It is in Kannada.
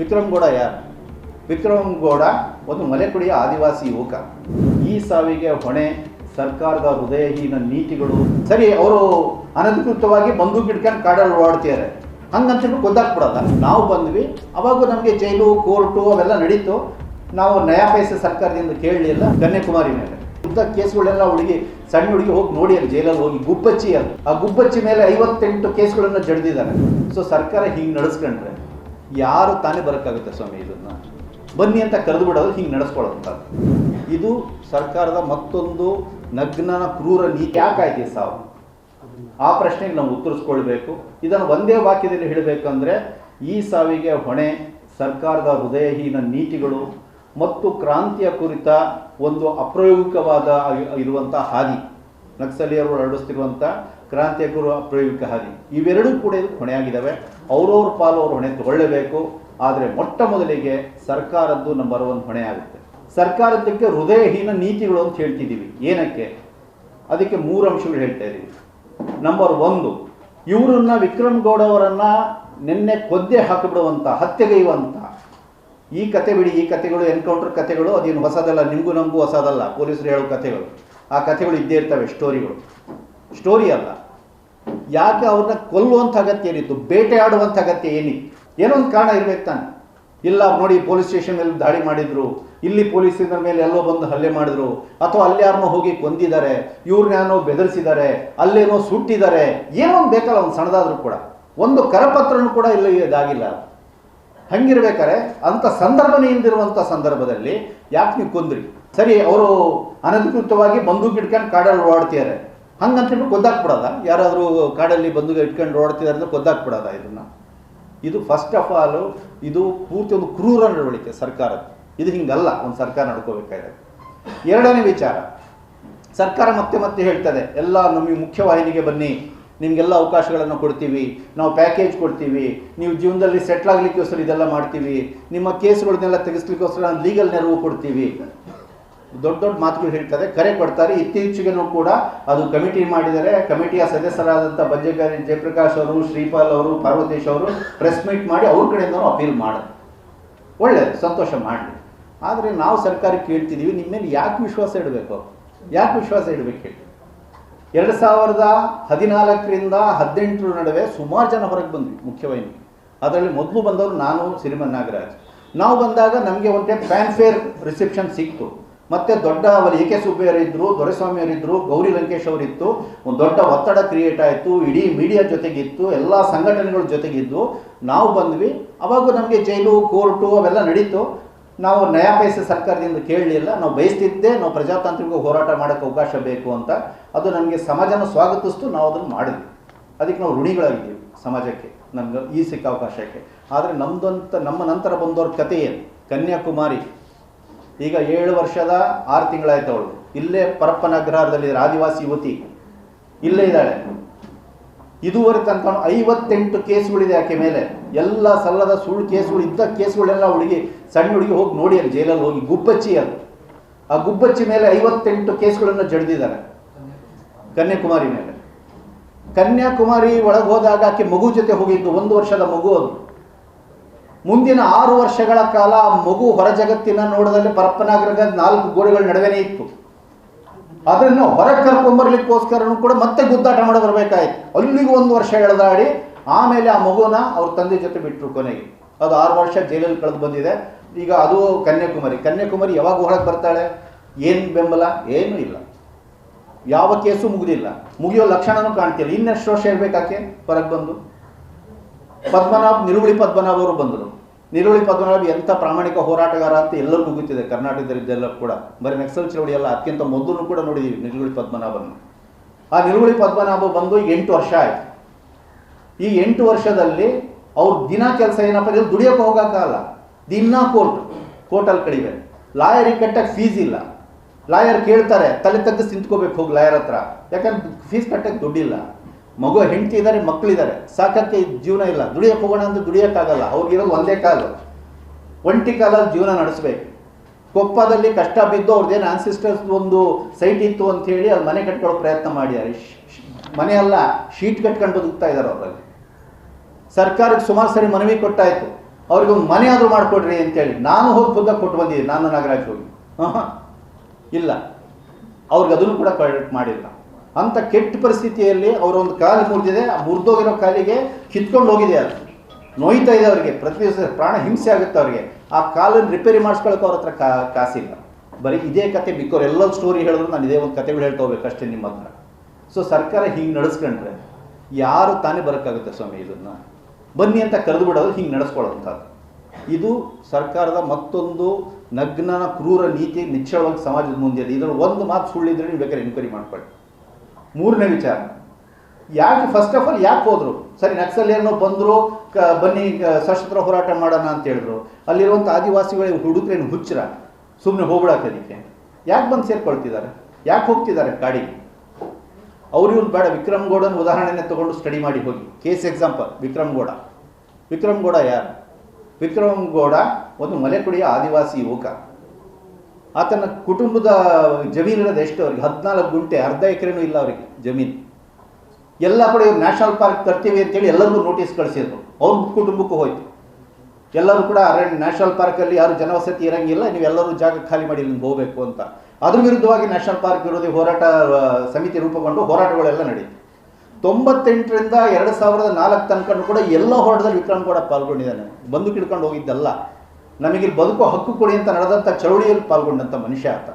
ವಿಕ್ರಮ್ ಗೌಡ ಯಾರು? ವಿಕ್ರಮ್ ಗೌಡ ಒಂದು ಮಲೆಕುಡಿಯ ಆದಿವಾಸಿ ಯುವಕ. ಈ ಸಾವಿಗೆ ಹೊಣೆ, ಸರ್ಕಾರದ ಹೃದಯಹೀನ ನೀತಿಗಳು. ಸರಿ, ಅವರು ಅನಧಿಕೃತವಾಗಿ ಬಂದೂಕ್ ಇಟ್ಕೊಂಡು ಕಾಡಲ್ಲಿ ಓಡಾಡ್ತಿದ್ದಾರೆ ಹಂಗಂತೂ ಗೊತ್ತಾಗ್ಬಿಡಲ್ಲ ನಾವು ಬಂದ್ವಿ, ಅವಾಗ ನಮಗೆ ಜೈಲು, ಕೋರ್ಟು ಅವೆಲ್ಲ ನಡೀತು. ನಾವು ನಯಾ ಪೈಸೆ ಸರ್ಕಾರದಿಂದ ಕೇಳಲಿಲ್ಲ ಕನ್ಯಾಕುಮಾರಿ ಮೇಲೆ. ಉದ್ದ ಕೇಸ್ಗಳೆಲ್ಲ ಹುಡುಗಿ, ಸಣ್ಣ ಹುಡುಗಿ ಹೋಗಿ ನೋಡಿ ಅಲ್ಲಿ ಜೈಲಲ್ಲಿ ಹೋಗಿ, ಗುಬ್ಬಚ್ಚಿ ಅದು ಆ ಗುಬ್ಬಚ್ಚಿ ಮೇಲೆ ಐವತ್ತೆಂಟು ಕೇಸ್ಗಳನ್ನು ಜಡ್ದಿದ್ದಾರೆ ಸೊ ಸರ್ಕಾರ ಹೀಗೆ ನಡೆಸ್ಕೊಂಡ್ರೆ ಯಾರು ತಾನೇ ಬರೋಕ್ಕಾಗುತ್ತೆ ಸ್ವಾಮಿ ಇದನ್ನ? ಬನ್ನಿ ಅಂತ ಕರೆದು ಬಿಡೋದು ಹಿಂಗೆ ನಡೆಸ್ಕೊಳ್ಳೋದು ಇದು ಸರ್ಕಾರದ ಮತ್ತೊಂದು ನಗ್ನ, ಕ್ರೂರ ನೀತಿ. ಯಾಕಾಯ್ತು ಸಾವು? ಆ ಪ್ರಶ್ನೆಗೆ ನಾವು ಉತ್ತರಿಸ್ಕೊಳ್ಬೇಕು. ಇದನ್ನು ಒಂದೇ ವಾಕ್ಯದಲ್ಲಿ ಹೇಳಬೇಕಂದ್ರೆ, ಈ ಸಾವಿಗೆ ಹೊಣೆ, ಸರ್ಕಾರದ ಹೃದಯಹೀನ ನೀತಿಗಳು ಮತ್ತು ಕ್ರಾಂತಿಯ ಕುರಿತ ಒಂದು ಅಪ್ರಾಯೋಗಿಕವಾದ ಇರುವಂಥ ಹಾದಿ. ನಕ್ಸಲೀಯರು ನಡೆಸ್ತಿರುವಂಥ ಕ್ರಾಂತಿಯ ಗುರು ಅಪ್ರಯೋಗಿಕ ಹಾದಿ ಇವೆರಡೂ ಕೂಡ ಇದಕ್ಕೆ ಹೊಣೆಯಾಗಿದ್ದಾವೆ. ಅವ್ರವ್ರ ಪಾಲು ಅವ್ರ ಹೊಣೆ ತಗೊಳ್ಳೇಬೇಕು. ಆದರೆ ಮೊಟ್ಟ ಮೊದಲಿಗೆ ಸರ್ಕಾರದ್ದು ನಂಬರ್ ಒನ್ ಹೊಣೆ ಆಗುತ್ತೆ. ಸರ್ಕಾರದಕ್ಕೆ ಹೃದಯಹೀನ ನೀತಿಗಳು ಅಂತ ಹೇಳ್ತಿದ್ದೀವಿ. ಏನಕ್ಕೆ? ಅದಕ್ಕೆ ಮೂರು ಅಂಶಗಳು ಹೇಳ್ತಾ ಇದ್ದೀವಿ. ನಂಬರ್ ಒಂದು, ಇವರನ್ನ ವಿಕ್ರಮ್ ಗೌಡ ಅವರನ್ನ ನಿನ್ನೆ ಕೊದ್ದೆ ಹಾಕಿಬಿಡುವಂಥ ಹತ್ಯೆಗೈಯುವಂಥ ಈ ಕತೆ ಬಿಡಿ, ಈ ಕತೆಗಳು ಎನ್ಕೌಂಟರ್ ಕತೆಗಳು, ಅದೇನು ಹೊಸದಲ್ಲ, ನಿಮಗೂ ನಮಗೂ ಹೊಸದಲ್ಲ, ಪೊಲೀಸರು ಹೇಳೋ ಕಥೆಗಳು ಆ ಕಥೆಗಳು ಇದ್ದೇ ಇರ್ತವೆ ಸ್ಟೋರಿಗಳು ಸ್ಟೋರಿ ಅಲ್ಲ. ಯಾಕೆ ಅವ್ರನ್ನ ಕೊಲ್ಲುವಂಥ ಅಗತ್ಯ ಏನಿತ್ತು? ಬೇಟೆಯಾಡುವಂಥ ಅಗತ್ಯ ಏನಿತ್ತು? ಏನೋ ಒಂದು ಕಾರಣ ಇರ್ಬೇಕು ತಾನೆ. ಇಲ್ಲ ನೋಡಿ ಪೊಲೀಸ್ ಸ್ಟೇಷನ್ ಮೇಲೆ ದಾಳಿ ಮಾಡಿದ್ರು. ಇಲ್ಲಿ ಪೊಲೀಸಿನ ಮೇಲೆ ಎಲ್ಲೋ ಬಂದು ಹಲ್ಲೆ ಮಾಡಿದ್ರು. ಅಥವಾ ಅಲ್ಲಿ ಯಾರನ್ನೋ ಹೋಗಿ ಕೊಂದಿದ್ದಾರೆ. ಇವ್ರನ್ನೇನೋ ಬೆದರಿಸಿದ್ದಾರೆ. ಅಲ್ಲೇನೋ ಸುಟ್ಟಿದ್ದಾರೆ. ಏನೋ ಒಂದು ಬೇಕಲ್ಲ, ಒಂದು ಸಣ್ಣದಾದ್ರೂ ಕೂಡ. ಒಂದು ಕರಪತ್ರನೂ ಕೂಡ ಇಲ್ಲ ಇದಾಗಿಲ್ಲ. ಹಂಗಿರ್ಬೇಕಾರೆ ಅಂಥ ಸಂದರ್ಭನೇ ಹಿಂದಿರುವಂಥ ಸಂದರ್ಭದಲ್ಲಿ ಯಾಕೆ ನೀವು ಕೊಂದ್ರಿ? ಸರಿ, ಅವರು ಅನಧಿಕೃತವಾಗಿ ಬಂದೂಕು ಇಟ್ಕೊಂಡು ಕಾಡಲ್ಲಿ ಓಡಾಡ್ತಿದ್ದಾರೆ ಹಂಗಂತ ಗೊತ್ತಾಗ್ಬಿಡೋದ? ಯಾರಾದರೂ ಕಾಡಲ್ಲಿ ಬಂದು ಇಟ್ಕೊಂಡು ಓಡ್ತಿದ್ದಾರೆ ಅಂತ ಗೊತ್ತಾಗ್ಬಿಡೋದ ಇದನ್ನು? ಇದು ಫಸ್ಟ್ ಆಫ್ ಆಲ್ ಇದು ಪೂರ್ತಿ ಒಂದು ಕ್ರೂರ ನಡವಳಿಕೆ ಸರ್ಕಾರದ. ಇದು ಹಿಂಗಲ್ಲ, ಒಂದು ಸರ್ಕಾರ ನಡ್ಕೋಬೇಕಾಗಿದೆ ಎರಡನೇ ವಿಚಾರ, ಸರ್ಕಾರ ಮತ್ತೆ ಮತ್ತೆ ಹೇಳ್ತದೆ, ಎಲ್ಲ ನಮಗೆ ಮುಖ್ಯವಾಹಿನಿಗೆ ಬನ್ನಿ, ನಿಮಗೆಲ್ಲ ಅವಕಾಶಗಳನ್ನು ಕೊಡ್ತೀವಿ, ನಾವು ಪ್ಯಾಕೇಜ್ ಕೊಡ್ತೀವಿ, ನೀವು ಜೀವನದಲ್ಲಿ ಸೆಟ್ಲ್ ಆಗಲಿಕ್ಕೋಸ್ಕರ ಇದೆಲ್ಲ ಮಾಡ್ತೀವಿ, ನಿಮ್ಮ ಕೇಸ್ಗಳನ್ನೆಲ್ಲ ತೆಗೆಸ್ಲಿಕ್ಕೋಸ್ಕರ ಲೀಗಲ್ ನೆರವು ಕೊಡ್ತೀವಿ. ದೊಡ್ಡ ದೊಡ್ಡ ಮಾತುಗಳು ಹೇಳ್ತಾರೆ, ಕರೆ ಕೊಡ್ತಾರೆ. ಇತ್ತೀಚೆಗೂ ಕೂಡ ಅದು ಕಮಿಟಿ ಮಾಡಿದರೆ, ಕಮಿಟಿಯ ಸದಸ್ಯರಾದಂಥ ಬಜ್ಜೆಗಾರಿ ಜಯಪ್ರಕಾಶ್ ಅವರು, ಶ್ರೀಪಾಲ್ ಅವರು, ಪಾರ್ವತೇಶ್ ಅವರು ಪ್ರೆಸ್ ಮೀಟ್ ಮಾಡಿ ಅವ್ರ ಕಡೆಯಿಂದ ಅಪೀಲ್ ಮಾಡಿದ್ರು ಒಳ್ಳೆಯದು ಸಂತೋಷ ಮಾಡಲಿ. ಆದರೆ ನಾವು ಸರ್ಕಾರಕ್ಕೆ ಕೇಳ್ತಿದ್ದೀವಿ ನಿಮ್ಮ ಮೇಲೆ ಯಾಕೆ ವಿಶ್ವಾಸ ಇಡಬೇಕು? ಯಾಕೆ ವಿಶ್ವಾಸ ಇಡಬೇಕು ಹೇಳಿ? ಎರಡು ಸಾವಿರದ ಹದಿನಾಲ್ಕರಿಂದ ಹದಿನೆಂಟರ ನಡುವೆ ಸುಮಾರು ಜನ ಹೊರಗೆ ಬಂದ್ವಿ ಮುಖ್ಯವಾಹಿನಿ ಅದರಲ್ಲಿ ಮೊದಲು ಬಂದವರು ನಾನು ಸಿರಿಮನ್ ನಾಗರಾಜ್ ನಾವು ಬಂದಾಗ ನಮಗೆ ಒಂದೇ ಫ್ಯಾನ್ಫೇರ್ ರಿಸೆಪ್ಷನ್ ಸಿಕ್ತು. ಮತ್ತೆ ದೊಡ್ಡ ಅವರು ಎ ಕೆ ಸುಬ್ಬಯ್ಯರಿದ್ದರು ದೊರೆಸ್ವಾಮಿ ಅವರಿದ್ದರು ಗೌರಿ ಲಂಕೇಶ್ ಅವರಿತ್ತು. ಒಂದು ದೊಡ್ಡ ಒತ್ತಡ ಕ್ರಿಯೇಟ್ ಆಯಿತು. ಇಡೀ ಮೀಡಿಯಾ ಜೊತೆಗಿತ್ತು. ಎಲ್ಲ ಸಂಘಟನೆಗಳ ಜೊತೆಗಿದ್ದು ನಾವು ಬಂದ್ವಿ. ಅವಾಗ ನಮಗೆ ಜೈಲು, ಕೋರ್ಟು ಅವೆಲ್ಲ ನಡೀತು. ನಾವು ನಯಾಪೈಸೆ ಸರ್ಕಾರದಿಂದ ಕೇಳಲಿಲ್ಲ. ನಾವು ಬಯಸ್ತಿದ್ದೆ ನಾವು ಪ್ರಜಾತಾಂತ್ರಿಕ ಹೋರಾಟ ಮಾಡೋಕ್ಕೆ ಅವಕಾಶ ಬೇಕು ಅಂತ. ಅದು ನಮಗೆ ಸಮಾಜನ ಸ್ವಾಗತಿಸ್ತು. ನಾವು ಅದನ್ನು ಮಾಡಿದ್ವಿ. ಅದಕ್ಕೆ ನಾವು ಋಣಿಗಳಾಗಿದ್ದೀವಿ ಸಮಾಜಕ್ಕೆ, ನಮ್ಗೆ ಈ ಸಿಕ್ಕ ಅವಕಾಶಕ್ಕೆ. ಆದರೆ ನಮ್ಮದಂತ ನಮ್ಮ ನಂತರ ಬಂದವ್ರ ಕಥೆ ಏನು? ಕನ್ಯಾಕುಮಾರಿ. ಈಗ ಏಳು ವರ್ಷದ ಆರು ತಿಂಗಳಾಯ್ತು ಅವಳು. ಇಲ್ಲೇ ಪರಪ್ಪನ ಅಗ್ರಹಾರದಲ್ಲಿ ಆದಿವಾಸಿ ಯುವತಿ. ಇಲ್ಲೇ ಇದ್ದಾಳೆ. ಇದುವರೆ ತನಕ ಐವತ್ತೆಂಟು ಕೇಸ್ಗಳಿದೆ ಆಕೆ ಮೇಲೆ. ಎಲ್ಲ ಸಲ್ಲದ ಸುಳ್ಳು ಕೇಸ್ಗಳು, ಇದ್ದ ಕೇಸ್ಗಳೆಲ್ಲ ಹುಡುಗಿ ಸಣ್ಣ ಹುಡುಗಿ ಹೋಗಿ ನೋಡಿ ಅಲ್ಲಿ ಜೈಲಲ್ಲಿ ಹೋಗಿ ಗುಬ್ಬಚ್ಚಿ ಅದು. ಆ ಗುಬ್ಬಚ್ಚಿ ಮೇಲೆ ಐವತ್ತೆಂಟು ಕೇಸ್ಗಳನ್ನು ಜಡ್ದಿದ್ದಾರೆ. ಕನ್ಯಾಕುಮಾರಿ ಮೇಲೆ. ಕನ್ಯಾಕುಮಾರಿ ಒಳಗೆ ಹೋದಾಗ ಆಕೆ ಮಗು ಜೊತೆ ಹೋಗಿದ್ದು, ಒಂದು ವರ್ಷದ ಮಗು ಅದು. ಮುಂದಿನ ಆರು ವರ್ಷಗಳ ಕಾಲ ಮಗು ಹೊರ ಜಗತ್ತಿನ ನೋಡದಲ್ಲಿ ಪರಪ್ಪನಾಗರದ ನಾಲ್ಕು ಗೋಡೆಗಳ ನಡುವೆನೇ ಇತ್ತು. ಅದನ್ನು ಹೊರಗೆ ಕರ್ಕೊಂಬರ್ಲಿಕ್ಕೋಸ್ಕರನೂ ಕೂಡ ಮತ್ತೆ ಗುದ್ದಾಟ ಮಾಡಿ ಬರಬೇಕಾಯ್ತು. ಅಲ್ಲಿಗೂ ಒಂದು ವರ್ಷ ಎಳೆದಾಡಿ, ಆಮೇಲೆ ಆ ಮಗುನ ಅವ್ರ ತಂದೆ ಜೊತೆ ಬಿಟ್ಟರು ಕೊನೆಗೆ. ಅದು ಆರು ವರ್ಷ ಜೈಲಲ್ಲಿ ಕಳೆದು ಬಂದಿದೆ. ಈಗ ಅದು ಕನ್ಯಾಕುಮಾರಿ. ಕನ್ಯಾಕುಮಾರಿ ಯಾವಾಗ ಹೊರಗೆ ಬರ್ತಾಳೆ? ಏನು ಬೆಂಬಲ? ಏನೂ ಇಲ್ಲ. ಯಾವ ಕೇಸು ಮುಗಿದಿಲ್ಲ. ಮುಗಿಯೋ ಲಕ್ಷಣನೂ ಕಾಣ್ತಿಲ್ಲ. ಇನ್ನೆಷ್ಟು ವರ್ಷ ಇರಬೇಕಾಕೆ ಹೊರಗೆ ಬಂದು. ಪದ್ಮನಾಭ್ ನಿರುಗುಳಿ ಪದ್ಮನಾಭ್ ಅವರು ಬಂದರು. ನಿರುವಳಿ ಪದ್ಮನಾಭ ಎಂಥ ಪ್ರಾಮಾಣಿಕ ಹೋರಾಟಗಾರ ಅಂತ ಎಲ್ಲರಿಗೂ ಗೊತ್ತಿದೆ ಕರ್ನಾಟಕದಲ್ಲಿದ್ದೆಲ್ಲ ಕೂಡ. ಬರೀ ನಕ್ಸಲ್ ಚಳವಳಿ ಅಲ್ಲ, ಅದಕ್ಕಿಂತ ಮೊದಲು ಕೂಡ ನೋಡಿದ್ದೀವಿ ನಿರುವಳಿ ಪದ್ಮನಾಭನ್ನು ಆ ನಿರುವಳಿ ಪದ್ಮನಾಭ ಬಂದು ಎಂಟು ವರ್ಷ ಆಯಿತು. ಈ ಎಂಟು ವರ್ಷದಲ್ಲಿ ಅವ್ರ ದಿನ ಕೆಲಸ ಏನಪ್ಪ ಇಲ್ಲಿ ದುಡಿಯೋಕೆ ಹೋಗೋಕ್ಕಾಗಲ್ಲ ದಿನ ಕೋರ್ಟ್, ಕೋರ್ಟಲ್ಲಿ ಕಡಿಮೆ. ಲಾಯರಿಗೆ ಕಟ್ಟಕ್ಕೆ ಫೀಸ್ ಇಲ್ಲ. ಲಾಯರ್ ಕೇಳ್ತಾರೆ, ತಲೆ ತಗ್ಗಿಸಿ ನಿಂತ್ಕೋಬೇಕು ಹೋಗಿ ಲಾಯರ್ ಹತ್ರ. ಯಾಕಂದ್ರೆ ಫೀಸ್ ಕಟ್ಟಕ್ಕೆ ದುಡ್ಡಿಲ್ಲ. ಮಗು ಹೆಂಡತಿ ಇದ್ದಾರೆ ಮಕ್ಕಳಿದ್ದಾರೆ ಸಾಕಕ್ಕೆ ಜೀವನ ಇಲ್ಲ. ದುಡಿಯಕ್ಕೆ ಹೋಗೋಣ ಅಂದ್ರೆ ದುಡಿಯೋಕ್ಕಾಗಲ್ಲ. ಅವ್ರಿಗಿರೋದು ಒಂದೇ ಕಾಲು. ಒಂಟಿ ಕಾಲಲ್ಲಿ ಜೀವನ ನಡೆಸ್ಬೇಕು. ಕೊಪ್ಪದಲ್ಲಿ ಕಷ್ಟ ಬಿದ್ದು ಅವ್ರದ್ದೇನು ಆನ್ಸಿಸ್ಟರ್ಸ್ ಒಂದು ಸೈಟ್ ಇತ್ತು ಅಂತ ಹೇಳಿ ಅಲ್ಲಿ ಮನೆ ಕಟ್ಕೊಳ್ಳೋ ಪ್ರಯತ್ನ ಮಾಡಿದ್ದಾರೆ ಶ್- ಶ್- ಮನೆ ಅಲ್ಲ, ಶೀಟ್ ಕಟ್ಕೊಂಡು ಬದುಕ್ತಾ ಇದ್ದಾರೆ ಅವರಲ್ಲಿ. ಸರ್ಕಾರಕ್ಕೆ ಸುಮಾರು ಸರಿ ಮನವಿ ಕೊಟ್ಟಾಯಿತು. ಅವ್ರಿಗೆ ಒಂದು ಮನೆ ಆದರೂ ಮಾಡಿಕೊಡ್ರಿ ಅಂತೇಳಿ ನಾನು ಹೋಗಿ ಬುದ್ಧ ಕೊಟ್ಟು ಬಂದಿದ್ದೀನಿ. ನಾನು ನಾಗರಾಜ್ ಹೋಗಿ. ಇಲ್ಲ. ಅವ್ರಿಗೆ ಅದನ್ನು ಕೂಡ ಕರೆಕ್ಟ್ ಮಾಡಿಲ್ಲ. ಅಂಥ ಕೆಟ್ಟ ಪರಿಸ್ಥಿತಿಯಲ್ಲಿ ಅವರೊಂದು ಕಾಲು ಮುರಿದಿದೆ, ಆ ಮುರಿದೋಗಿರೋ ಕಾಲಿಗೆ ಕಿತ್ಕೊಂಡು ಹೋಗಿದೆ ಅದು. ನೋಯ್ತಾ ಇದೆ ಅವರಿಗೆ. ಪ್ರತಿ ದಿವಸ ಪ್ರಾಣ ಹಿಂಸೆ ಆಗುತ್ತೆ ಅವರಿಗೆ. ಆ ಕಾಲನ್ನು ರಿಪೇರಿ ಮಾಡಿಸ್ಕೊಳಕ್ಕೆ ಅವ್ರ ಹತ್ರ ಕಾ, ಕಾಸಿಲ್ಲ. ಬರೀ ಇದೇ ಕತೆ ಬಿಕ್ಕವ್ರು ಎಲ್ಲ ಸ್ಟೋರಿ ಹೇಳಿದ್ರು, ನಾನು ಇದೇ ಒಂದು ಕತೆಗಳು ಹೇಳ್ತಾ ಹೋಗ್ಬೇಕಷ್ಟೇ ನಿಮ್ಮ ಹತ್ರ. ಸೊ ಸರ್ಕಾರ ಹಿಂಗೆ ನಡೆಸ್ಕೊಂಡ್ರೆ ಯಾರು ತಾನೇ ಬರೋಕ್ಕಾಗುತ್ತೆ ಸ್ವಾಮಿ ಇದನ್ನ? ಬನ್ನಿ ಅಂತ ಕರೆದು ಬಿಡೋದು, ಹಿಂಗೆ ನಡೆಸ್ಕೊಳ್ಳೋಂಥದ್ದು. ಇದು ಸರ್ಕಾರದ ಮತ್ತೊಂದು ನಗ್ನ, ಕ್ರೂರ ನೀತಿ ನಿಚ್ಚಳವಾಗಿ ಸಮಾಜದ ಮುಂದೆ ಇದೆ. ಇದರಲ್ಲಿ ಒಂದು ಮಾತು ಸುಳ್ಳಿದ್ರೆ ನೀವು ಬೇಕಾದ್ರೆ ಎನ್ಕ್ವೈರಿ ಮಾಡ್ಕೊಳ್ಳಿ. ಮೂರನೇ ವಿಚಾರ. ಯಾಕೆ ಫಸ್ಟ್ ಆಫ್ ಆಲ್ ಯಾಕೆ ಹೋದರು? ಸರಿ ನಕ್ಸಲ್ ಬಂದರು, ಕ, ಬನ್ನಿ ಸಶಸ್ತ್ರ ಹೋರಾಟ ಮಾಡೋಣ ಅಂತ ಹೇಳಿದ್ರು. ಅಲ್ಲಿರುವಂಥ ಆದಿವಾಸಿಗಳಿಗೆ ಹುಡುಗ್ರೇನು ಹುಚ್ಚರ? ಸುಮ್ಮನೆ ಹೋಗ್ಬಿಡಕ್ಕೆ ಯಾಕೆ ಬಂದು ಸೇರ್ಕೊಳ್ತಿದ್ದಾರೆ? ಯಾಕೆ ಹೋಗ್ತಿದ್ದಾರೆ ಕಾಡಿಗೆ ಅವರು ಇವ್ರು ಬೇಡ, ವಿಕ್ರಮ್ ಗೌಡನ ಉದಾಹರಣೆನೇ ತಗೊಂಡು ಸ್ಟಡಿ ಮಾಡಿ ಹೋಗಿ. Case example Vikram Gowda. Vikram ಯಾರು? ವಿಕ್ರಮ್ ಗೌಡ ಒಂದು ಮಲೆಕುಡಿಯ ಆದಿವಾಸಿ ಯುವಕ. ಆತನ ಕುಟುಂಬದ ಜಮೀನಿರೋದು ಎಷ್ಟು? ಅವ್ರಿಗೆ ಹದಿನಾಲ್ಕು ಗುಂಟೆ, ಅರ್ಧ ಎಕರೆನೂ ಇಲ್ಲ ಅವರಿಗೆ ಜಮೀನು. ಎಲ್ಲ ಕಡೆ ನ್ಯಾಷನಲ್ ಪಾರ್ಕ್ ತರ್ತೀವಿ ಅಂತೇಳಿ ಎಲ್ಲರಿಗೂ ನೋಟಿಸ್ ಕಳಿಸಿದ್ರು. ಅವ್ರ ಕುಟುಂಬಕ್ಕೂ ಹೋಯ್ತು. ಎಲ್ಲರೂ ಕೂಡ ಅರಣ್ಯ, ನ್ಯಾಷನಲ್ ಪಾರ್ಕಲ್ಲಿ ಯಾರು ಜನವಸತಿ ಇರಂಗಿಲ್ಲ ನೀವೆಲ್ಲರೂ ಜಾಗ ಖಾಲಿ ಮಾಡಿ ಇಲ್ಲಿಂದ ಹೋಗಬೇಕು ಅಂತ. ಅದ್ರ ವಿರುದ್ಧವಾಗಿ ನ್ಯಾಷನಲ್ ಪಾರ್ಕ್ ವಿರೋಧಿ ಹೋರಾಟ ಸಮಿತಿ ರೂಪುಗೊಂಡು ಹೋರಾಟಗಳೆಲ್ಲ ನಡೆಯಿತು ತೊಂಬತ್ತೆಂಟರಿಂದ ಎರಡು ಸಾವಿರದ ನಾಲ್ಕು ತನಕ ಕೂಡ ಎಲ್ಲ ಹೋರಾಟದಲ್ಲಿ ವಿಕ್ರಮ್ ಕೂಡ ಪಾಲ್ಗೊಂಡಿದ್ದಾನೆ. ಬಂದು ಕಿಡ್ಕೊಂಡು ಹೋಗಿದ್ದಲ್ಲ. ನಮಗಿಲ್ಲಿ ಬದುಕು ಹಕ್ಕು ಕೊಡಿ ಅಂತ ನಡೆದಂಥ ಚಳವಳಿಯಲ್ಲಿ ಪಾಲ್ಗೊಂಡಂಥ ಮನುಷ್ಯ ಆತ.